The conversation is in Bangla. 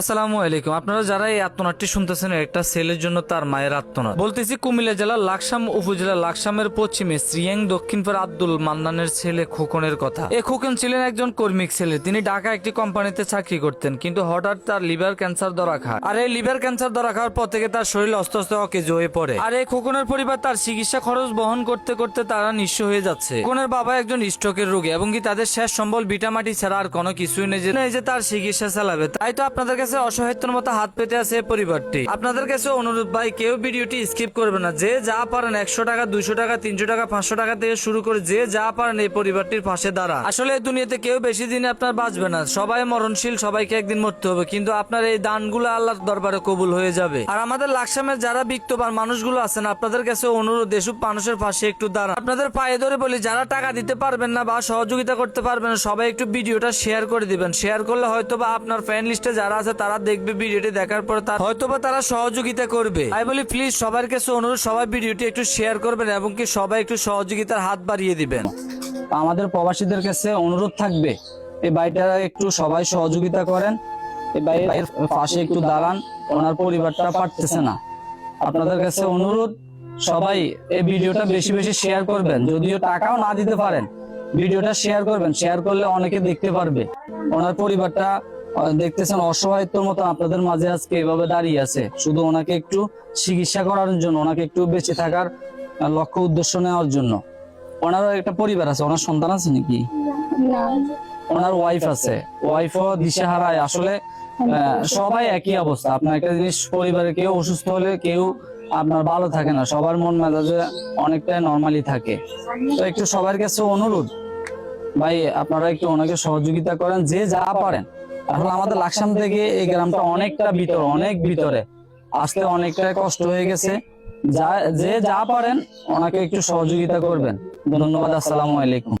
আসসালামু আলাইকুম। আপনারা যারা এই শুনতেছেন, একটা জন্য তার মায়ের আত্মনাট। বলতেছি, কুমিল্লা জেলার লাকসাম উপজেলা লাকসামের পশ্চিমে শ্রিয়াং আব্দুল মান্নানের ছেলে খোকনের কথা। এই খোকন ছিলেন একজন কর্মিক ছেলে। তিনি ঢাকা একটি কোম্পানিতে চাকরি করতেন, কিন্তু হঠাৎ তার লিভার ক্যান্সার ধরা খায়। আর এই লিভার ক্যান্সার ধরা খাওয়ার পর থেকে তার শরীর অস্তে অস্তে অকেজ হয়ে পড়ে। আর এই খোকনের পরিবার তার চিকিৎসা খরচ বহন করতে করতে তারা নিঃস্ব হয়ে যাচ্ছে। খোকনের বাবা একজন স্ট্রোকের রোগী, এবং কি তাদের শেষ সম্বল ভিটামাটি ছাড়া আর কোনো কিছুই নেই যে তার চিকিৎসা চালাবে। তাই তো আপনাদের অসহায়ত্বের মতো হাত পেতে আছে পরিবারটি। আপনাদের কাছে অনুরোধ ভাই, কেউ ভিডিওটি স্কিপ করবে না। যে যা পারেন একশো টাকা, দুইশো টাকা, তিনশো টাকা, পাঁচশো টাকা থেকে শুরু করে যে যা পারেন এই পরিবারটির পাশে দাঁড়া আসলে এই দুনিয়াতে কেউ বেশি দিন আপনার বাঁচবে না। সবাই মরণশীল, সবাইকে একদিন মরতে হবে। কিন্তু আপনার এই দানগুলো আল্লাহর দরবারে কবুল হয়ে যাবে। আর আমাদের লাকসামের যারা বিত্তবান মানুষগুলো আছেন, আপনাদের কাছে অনুরোধ, এসব মানুষের পাশে একটু দাঁড়ান। আপনাদের পায়ে ধরে বলি, যারা টাকা দিতে পারবেন না বা সহযোগিতা করতে পারবেন সবাই একটু ভিডিওটা শেয়ার করে দিবেন। শেয়ার করলে হয়তো বা আপনার ফ্যান লিস্টে যারা আছে তারা দেখবে ভিডিওটি দেখার পর তার হয়তো বা তারা সহযোগিতা করবে। আমি বলি প্লিজ সবার কাছে অনুরোধ, সবাই ভিডিওটি একটু শেয়ার করবেন এবং কি সবাই একটু সহযোগিতার হাত বাড়িয়ে দিবেন। আমাদের প্রবাসীদের কাছে অনুরোধ থাকবে, এই ভাইটা একটু সবাই সহযোগিতা করেন, এই ভাইয়ের পাশে একটু দাঁড়ান, ওনার পরিবারটা পারতেছে না। আপনাদের কাছে অনুরোধ, সবাই এই ভিডিওটা বেশি বেশি শেয়ার করবেন, যদিও টাকাও না দিতে পারেন, ভিডিওটা শেয়ার করবেন শেয়ার করলে অনেকে দেখতে পারবে। ওনার পরিবারটা দেখতেছেন অসহায়ত্বর মতো আপনাদের মাঝে আজকে এভাবে দাঁড়িয়ে আছে। শুধু ওনাকে একটু চিকিৎসা করার জন্য ওনাকে একটু বেঁচে থাকার লক্ষ্য উদ্দেশ্য নেওয়ার জন্য। ওনারও একটা পরিবার আছে ওনার সন্তান আছে নাকি? ওনার ওয়াইফ আছে। ওয়াইফও দিশেহারায়। আসলে সবাই একই অবস্থা। আপনার একটা জিনিস পরিবারে কেউ অসুস্থ হলে কেউ আপনার ভালো থাকে না। সবার মন মেজাজে অনেকটাই নর্মালি থাকে। তো একটু সবার কাছে অনুরোধ ভাই আপনারা একটু ওনাকে সহযোগিতা করেন যে যা পারেন। আসলে আমাদের লাকসাম থেকে এই গ্রামটা অনেকটা ভিতরে, অনেক ভিতরে। আসতে অনেকটা কষ্ট হয়ে গেছে। যা যে যা পারেন, ওনাকে একটু সহযোগিতা করবেন। ধন্যবাদ, আসসালামু আলাইকুম।